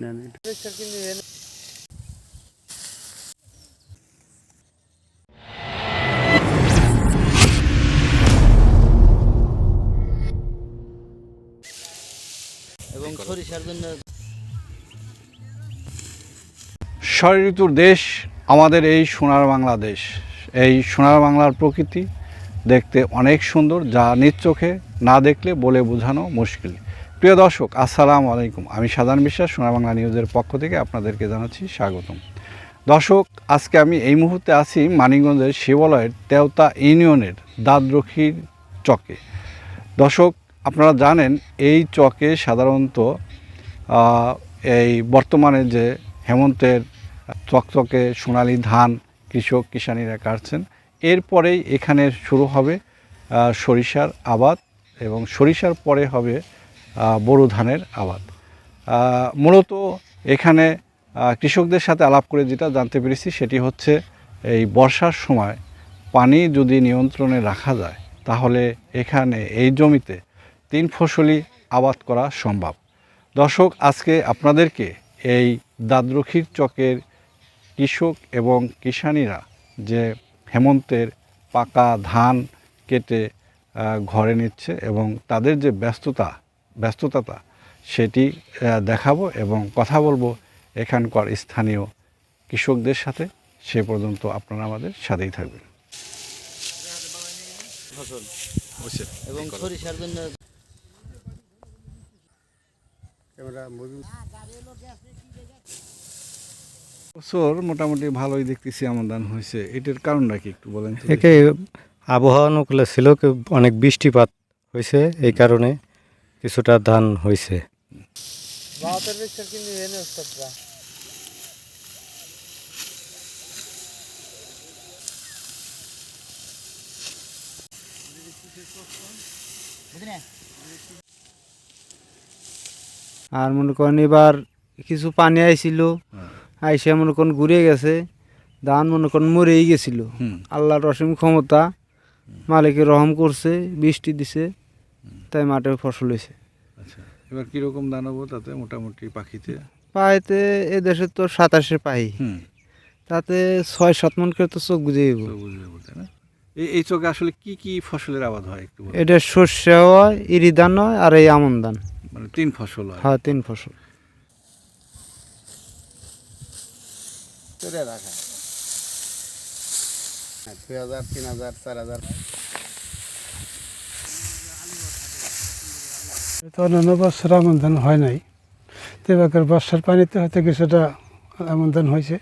না এবং সরিষার জন্য ষড় ঋতুর দেশ আমাদের এই সোনার বাংলাদেশ। এই সোনার বাংলার প্রকৃতি দেখতে অনেক সুন্দর যা নিজ চোখে না দেখলে বলে বোঝানো মুশকিল। প্রিয় দর্শক, আসসালামু আলাইকুম। আমি সাধারণ বিশ্বাস সোনার বাংলা নিউজের পক্ষ থেকে আপনাদেরকে জানাচ্ছি স্বাগতম। দর্শক, আজকে আমি এই মুহূর্তে আছি মানিকগঞ্জের শিবালয়ের তেওতা ইউনিয়নের দাদরক্ষীর চকে। দর্শক, আপনারা জানেন, এই চকে সাধারণত এই বর্তমানে যে হেমন্তের চকচকে সোনালি ধান কৃষক কিষানীরা কাটছেন, এরপরেই এখানে শুরু হবে সরিষার আবাদ এবং সরিষার পরে হবে বোরো ধানের আবাদ। মূলত এখানে কৃষকদের সাথে আলাপ করে যেটা জানতে পেরেছি সেটি হচ্ছে এই বর্ষার সময় পানি যদি নিয়ন্ত্রণে রাখা যায়, তাহলে এখানে এই জমিতে তিন ফসলি আবাদ করা সম্ভব। দর্শক, আজকে আপনাদেরকে এই দাদ্রক্ষীর চকের কৃষক এবং কিষানীরা যে হেমন্তের পাকা ধান কেটে ঘরে নিচ্ছে এবং তাদের যে ব্যস্ততা ব্যস্ততা সেটি দেখাবো এবং কথা বলব এখানকার স্থানীয় কৃষকদের সাথে। সে পর্যন্ত আপনারা আমাদের সাথেই থাকবেন। ফসল। এবং সরিষার জন্য বছর মোটামুটি ভালোই দেখতেছি আমদান হয়েছে। এটার কারণটা কি একটু বলেন একে আবহাওয়া অনুকূলে ছিল অনেক বৃষ্টিপাত হয়েছে এই কারণে। কিছুটা ধান হয়েছে আর মনে করেন এবার কিছু পানি আইছিল হ্যাঁ। আইসে মনে করেন ঘুরে গেছে ধান মনে করেন মরেই গেছিল। আল্লাহর অসীম ক্ষমতা মালিকের রহম করছে বৃষ্টি দিছে। তাই মাঠে ফসল হয়েছে। আচ্ছা এবার কীরকম দান হব তাতে মোটামুটি পাখিতে? পাইতে এ দেশে তো সাতাশে পাই হুম। তাতে ছয় সাত মন করে তো চোখ বুঝে তো বুঝলে বলতে না? এই এই চোখে আসলে কি কি ফসলের আবাদ হয় একটু এটা সর্ষে হয় ইরি ধান হয় আর এই আমন ধান। মানে তিন ফসল হয়। হ্যাঁ তিন ফসল। রাখা হ্যাঁ, দুই হাজার তিন হাজার চার হাজার। তো অন্যান্য বছর আমন ধান হয় নাই। তো এবার বর্ষার পানিতে হয়তো কিছুটা আমন ধান হয়েছে।